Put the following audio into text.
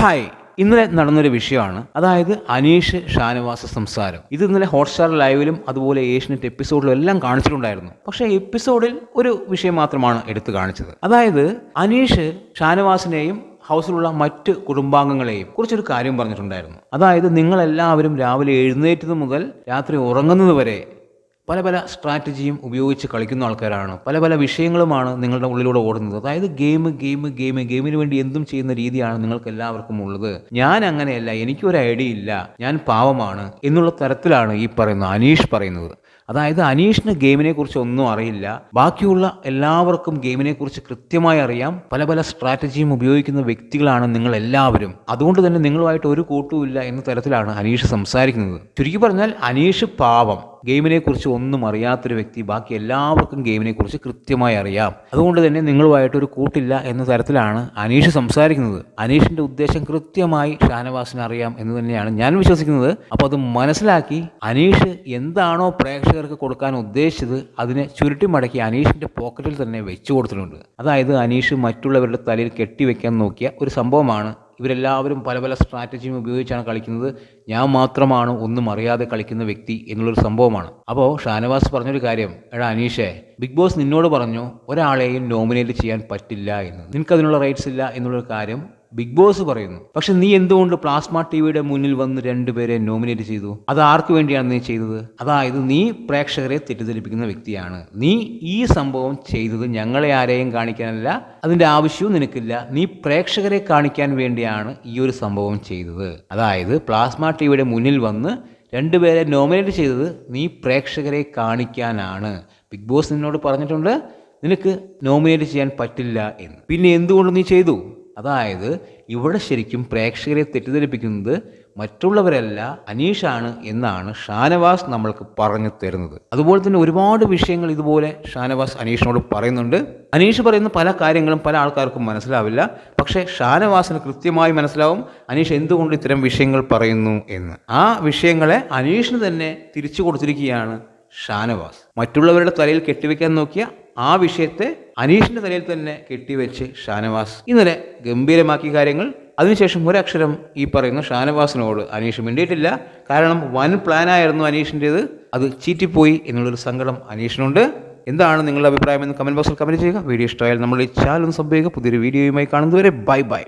Hi. ഇന്നലെ നടന്നൊരു വിഷയമാണ്. അതായത് അനീഷ് ഷാനവാസ സംസാരം. ഇത് ഇന്നലെ ഹോട്ട്സ്റ്റാർ ലൈവിലും അതുപോലെ ഏഷ്യനെറ്റ് എപ്പിസോഡിലും എല്ലാം കാണിച്ചിട്ടുണ്ടായിരുന്നു. പക്ഷേ എപ്പിസോഡിൽ ഒരു വിഷയം മാത്രമാണ് എടുത്തു കാണിച്ചത്. അതായത് അനീഷ് ഷാനവാസിനെയും ഹൗസിലുള്ള മറ്റ് കുടുംബാംഗങ്ങളെയും കുറിച്ചൊരു കാര്യം പറഞ്ഞിട്ടുണ്ടായിരുന്നു. അതായത് നിങ്ങളെല്ലാവരും രാവിലെ എഴുന്നേറ്റത് മുതൽ രാത്രി ഉറങ്ങുന്നത് വരെ പല പല സ്ട്രാറ്റജിയും ഉപയോഗിച്ച് കളിക്കുന്ന ആൾക്കാരാണ്. പല പല വിഷയങ്ങളുമാണ് നിങ്ങളുടെ ഉള്ളിലൂടെ ഓടുന്നത്. അതായത് ഗെയിം ഗെയിം ഗെയിം ഗെയിമിന് വേണ്ടി എന്തും ചെയ്യുന്ന രീതിയാണ് നിങ്ങൾക്ക് എല്ലാവർക്കും ഉള്ളത്. ഞാൻ അങ്ങനെയല്ല എനിക്കൊരു ഐഡിയ ഇല്ല ഞാൻ പാവമാണ് എന്നുള്ള തരത്തിലാണ് ഈ പറയുന്ന അനീഷ് പറയുന്നത്. അതായത് അനീഷിന് ഗെയിമിനെ കുറിച്ച് ഒന്നും അറിയില്ല. ബാക്കിയുള്ള എല്ലാവർക്കും ഗെയിമിനെ കുറിച്ച് കൃത്യമായി അറിയാം. പല പല സ്ട്രാറ്റജിയും ഉപയോഗിക്കുന്ന വ്യക്തികളാണ് നിങ്ങൾ എല്ലാവരും അതുകൊണ്ട് തന്നെ നിങ്ങളുമായിട്ട് ഒരു കൂട്ടുമില്ല എന്ന തരത്തിലാണ് അനീഷ് സംസാരിക്കുന്നത്. ചുരുക്കി പറഞ്ഞാൽ അനീഷ് പാവം. ഗെയിമിനെ കുറിച്ച് ഒന്നും അറിയാത്തൊരു വ്യക്തി ബാക്കി എല്ലാവർക്കും ഗെയിമിനെക്കുറിച്ച് കൃത്യമായി അറിയാം. അതുകൊണ്ട് തന്നെ നിങ്ങളുമായിട്ട് ഒരു കൂട്ടില്ല എന്ന തരത്തിലാണ് അനീഷ് സംസാരിക്കുന്നത്. അനീഷിന്റെ ഉദ്ദേശം കൃത്യമായി ഷാനവാസിന് അറിയാം എന്ന് തന്നെയാണ് ഞാൻ വിശ്വസിക്കുന്നത്. അപ്പോൾ അത് മനസ്സിലാക്കി അനീഷ് എന്താണോ പ്രേക്ഷകർക്ക് കൊടുക്കാൻ ഉദ്ദേശിച്ചത് അതിനെ ചുരുട്ടി മടക്കി അനീഷിന്റെ പോക്കറ്റിൽ തന്നെ വെച്ചു കൊടുത്തിട്ടുണ്ട്. അതായത് അനീഷ് മറ്റുള്ളവരുടെ തലയിൽ കെട്ടിവെക്കാൻ നോക്കിയ ഒരു സംഭവമാണ് ഇവരെല്ലാവരും പല പല സ്ട്രാറ്റജിയും ഉപയോഗിച്ചാണ് കളിക്കുന്നത്. ഞാൻ മാത്രമാണ് ഒന്നും അറിയാതെ കളിക്കുന്ന വ്യക്തി എന്നുള്ളൊരു സംഭവമാണ്. അപ്പോൾ ഷാനവാസ് പറഞ്ഞൊരു കാര്യം എടാ അനീഷേ ബിഗ് ബോസ് നിന്നോട് പറഞ്ഞു ഒരാളെയും നോമിനേറ്റ് ചെയ്യാൻ പറ്റില്ല എന്ന്. നിനക്കതിനുള്ള റൈറ്റ്സ് ഇല്ല എന്നുള്ളൊരു കാര്യം ബിഗ് ബോസ് പറയുന്നു. പക്ഷെ നീ എന്തുകൊണ്ട് പ്ലാസ്മ ടി വിയുടെ മുന്നിൽ വന്ന് രണ്ടുപേരെ നോമിനേറ്റ് ചെയ്തു? അത് ആർക്കു വേണ്ടിയാണ് നീ ചെയ്തത്? അതായത് നീ പ്രേക്ഷകരെ തെറ്റിദ്ധരിപ്പിക്കുന്ന വ്യക്തിയാണ്. നീ ഈ സംഭവം ചെയ്തത് ഞങ്ങളെ ആരെയും കാണിക്കാനല്ല അതിന്റെ ആവശ്യവും നിനക്കില്ല. നീ പ്രേക്ഷകരെ കാണിക്കാൻ വേണ്ടിയാണ് ഈ ഒരു സംഭവം ചെയ്തത്. അതായത് പ്ലാസ്മ ടി വിയുടെ മുന്നിൽ വന്ന് രണ്ടുപേരെ നോമിനേറ്റ് ചെയ്തത് നീ പ്രേക്ഷകരെ കാണിക്കാനാണ്. ബിഗ് ബോസ് നിന്നോട് പറഞ്ഞിട്ടുണ്ട് നിനക്ക് നോമിനേറ്റ് ചെയ്യാൻ പറ്റില്ല എന്ന്. പിന്നെ എന്തുകൊണ്ട് നീ ചെയ്തു? അതായത് ഇവിടെ ശരിക്കും പ്രേക്ഷകരെ തെറ്റിദ്ധരിപ്പിക്കുന്നത് മറ്റുള്ളവരല്ല അനീഷാണ് എന്നാണ് ഷാനവാസ് നമ്മൾക്ക് പറഞ്ഞു തരുന്നത്. അതുപോലെ തന്നെ ഒരുപാട് വിഷയങ്ങൾ ഇതുപോലെ ഷാനവാസ് അനീഷിനോട് പറയുന്നുണ്ട്. അനീഷ് പറയുന്ന പല കാര്യങ്ങളും പല ആൾക്കാർക്കും മനസ്സിലാവില്ല. പക്ഷേ ഷാനവാസിന് കൃത്യമായി മനസ്സിലാവും അനീഷ് എന്തുകൊണ്ട് ഇത്തരം വിഷയങ്ങൾ പറയുന്നു എന്ന്. ആ വിഷയങ്ങളെ അനീഷിന് തന്നെ തിരിച്ചു കൊടുത്തിരിക്കുകയാണ് ഷാനവാസ്. മറ്റുള്ളവരുടെ തലയിൽ കെട്ടിവെക്കാൻ നോക്കിയ ആ വിഷയത്തെ അനീഷിന്റെ തലയിൽ തന്നെ കെട്ടിവെച്ച് ഷാനവാസ്. ഇന്നലെ ഗംഭീരമാക്കിയ കാര്യങ്ങൾ. അതിനുശേഷം ഒരക്ഷരം ഈ പറയുന്ന ഷാനവാസിനോട് അനീഷ് മിണ്ടിയിട്ടില്ല. കാരണം വൻ പ്ലാനായിരുന്നു അനീഷിന്റേത് അത് ചീറ്റിപ്പോയി എന്നുള്ളൊരു സങ്കടം അനീഷിനുണ്ട്. എന്താണ് നിങ്ങളുടെ അഭിപ്രായം എന്ന് കമന്റ് ബോക്സിൽ കമന്റ് ചെയ്യുക. വീഡിയോ ഇഷ്ടമായാൽ നമ്മൾ ഈ ചാനൽ ഒന്ന് സംഭവിക്കുക പുതിയൊരു വീഡിയോയുമായി കാണുന്നതുവരെ ബൈ ബൈ